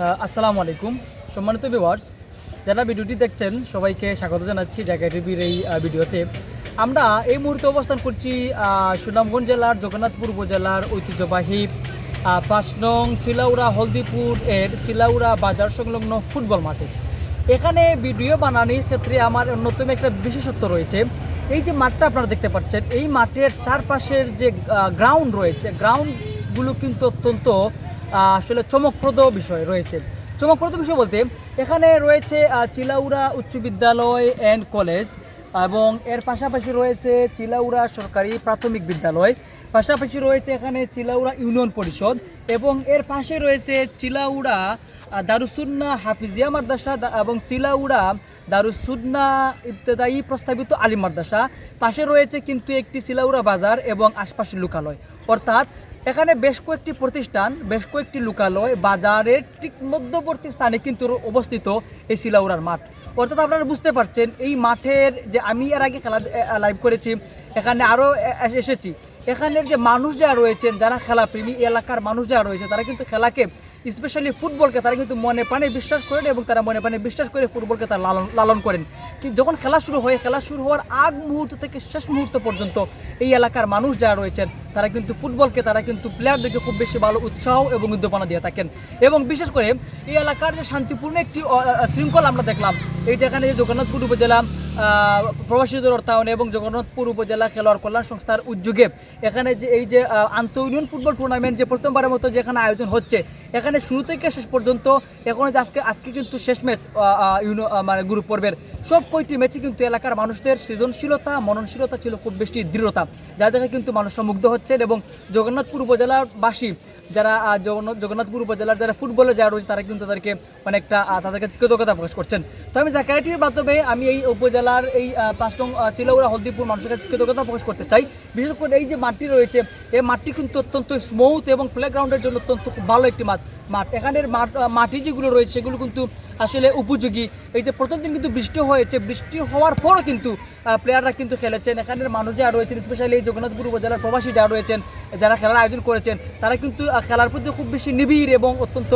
আসসালামু আলাইকুম। সম্মানিত ভিউয়ার্স যারা ভিডিওটি দেখছেন, সবাইকে স্বাগত জানাচ্ছি জায়গা টিভির এই ভিডিওতে। আমরা এই মুহূর্তে অবস্থান করছি সুনামগঞ্জ জেলার জগন্নাথপুর উপজেলার ঐতিহ্যবাহী পাঁচ নং সিলাউড়া হলদিপুর এর সিলাউড়া বাজার সংলগ্ন ফুটবল মাঠে। এখানে ভিডিও বানানির ক্ষেত্রে আমার অন্যতম একটা বিশেষত্ব রয়েছে। এই যে মাঠটা আপনারা দেখতে পাচ্ছেন, এই মাঠের চারপাশের যে গ্রাউন্ড রয়েছে গ্রাউন্ডগুলো কিন্তু অত্যন্ত আসলে চমকপ্রদ বিষয় রয়েছে। চমকপ্রদ বিষয় বলতে, এখানে রয়েছে চিলাউড়া উচ্চ বিদ্যালয় অ্যান্ড কলেজ এবং এর পাশাপাশি রয়েছে চিলাউড়া সরকারি প্রাথমিক বিদ্যালয়, পাশাপাশি রয়েছে এখানে চিলাউড়া ইউনিয়ন পরিষদ এবং এর পাশে রয়েছে চিলাউড়া দারুসুন্না হাফিজিয়া মাদ্রাসা এবং সিলাউড়া দারুসুন্না ইবতেদায়ী প্রস্তাবিত আলিম মাদ্রাসা, পাশে রয়েছে কিন্তু একটি সিলাউড়া বাজার এবং আশপাশের লোকালয়। অর্থাৎ এখানে বেশ কয়েকটি প্রতিষ্ঠান, বেশ কয়েকটি লোকালয়, বাজারের ঠিক মধ্যবর্তী স্থানে কিন্তু অবস্থিত এই সিলাউড়ার মাঠ। অর্থাৎ আপনারা বুঝতে পারছেন, এই মাঠের যে আমি এর আগে খেলা লাইভ করেছি, এখানে আরও এসেছি। এখানের যে মানুষ যারা রয়েছেন, যারা খেলাপ্রেমী এলাকার মানুষ যারা রয়েছে, তারা কিন্তু খেলাকে স্পেশালি ফুটবলকে তারা কিন্তু মনে প্রাণে বিশ্বাস করেন এবং তারা মনে প্রাণে বিশ্বাস করে ফুটবলকে তারা লালন লালন করেন। কিন্তু যখন খেলা শুরু হয়, খেলা শুরু হওয়ার আগ মুহূর্ত থেকে শেষ মুহূর্ত পর্যন্ত এই এলাকার মানুষ যারা রয়েছেন, তারা কিন্তু ফুটবলকে, তারা কিন্তু প্লেয়ারদেরকে খুব বেশি ভালো উৎসাহ এবং উদ্দীপনা দিয়ে থাকেন। এবং বিশেষ করে এই এলাকার যে শান্তিপূর্ণ একটি শৃঙ্খলা আমরা দেখলাম, এই যেখানে যে জগন্নাথপুর উপজেলা প্রবাসীদের অর্থায়নে এবং জগন্নাথপুর উপজেলা খেলোয়াড় কল্যাণ সংস্থার উদ্যোগে এখানে যে এই যে আন্তঃ ইউনিয়ন ফুটবল টুর্নামেন্ট যে প্রথমবারের মতো যেখানে আয়োজন হচ্ছে, এখানে শুরু থেকে শেষ পর্যন্ত এখন আজকে আজকে কিন্তু শেষ ম্যাচ ইউনো মানে গ্রুপ পর্বের সব কয়টি ম্যাচে কিন্তু এলাকার মানুষদের সৃজনশীলতা মননশীলতা ছিল খুব বেশি দৃঢ়তা যা দেখে কিন্তু মানুষরা মুগ্ধ হচ্ছেন এবং জগন্নাথপুর উপজেলাবাসী যারা জগন্নাথ জগন্নাথপুর উপজেলার যারা ফুটবলে যারা রয়েছে তারা কিন্তু তাদেরকে অনেকটা আহ, তাদের কাছে কৃতজ্ঞতা প্রকাশ করছেন। তো আমি জাকারিটির মাধ্যমে আমি এই উপজেলার এই পাঁচ নং শিলাউড়া হলদিপুর মানুষের কাছে কৃতজ্ঞতা প্রকাশ করতে চাই। বিশেষ করে এই যে মাঠটি রয়েছে এই মাঠটি কিন্তু অত্যন্ত স্মুথ এবং প্লেগ্রাউন্ডের জন্য অত্যন্ত খুব ভালো একটি মাঠ। মাঠ। এখানের মাটি যেগুলো রয়েছে, সেগুলো কিন্তু আসলে উপযোগী। এই যে প্রথম দিন কিন্তু বৃষ্টি হয়েছে। বৃষ্টি হওয়ার পরও কিন্তু প্লেয়াররা কিন্তু খেলেছেন। এখানের মানুষ যারা রয়েছেন স্পেশালি এই জগন্নাথপুর উপজেলার প্রবাসী যারা রয়েছেন, যারা খেলার আয়োজন করেছেন, তারা কিন্তু খেলার প্রতি খুব বেশি নিবিড় এবং অত্যন্ত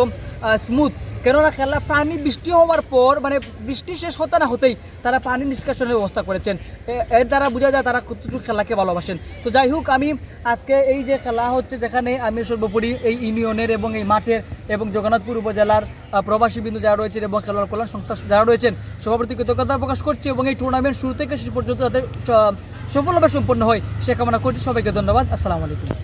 স্মুথ কেননা খেলা পানি বৃষ্টি হওয়ার পর মানে বৃষ্টি শেষ হতে না হতেই তারা পানি নিষ্কাশনের ব্যবস্থা করেছেন। এর দ্বারা বোঝা যায় তারা কতটুকু খেলাকে ভালোবাসেন। তো যাই হোক, আমি আজকে এই যে খেলা হচ্ছে, যেখানে আমি সর্বোপরি এই ইউনিয়নের এবং এই মাঠের এবং জগন্নাথপুর উপজেলার প্রবাসী বিন্দু যারা রয়েছেন এবং খেলোয়াড় কল্যাণ সংস্থা যারা রয়েছেন সবার প্রতি কৃতজ্ঞতা প্রকাশ করছি এবং এই টুর্নামেন্ট শুরু থেকে শেষ পর্যন্ত তাদের সফলভাবে সম্পন্ন হয়। সে কামনা করছি। সবাইকে ধন্যবাদ। আসসালামু আলাইকুম।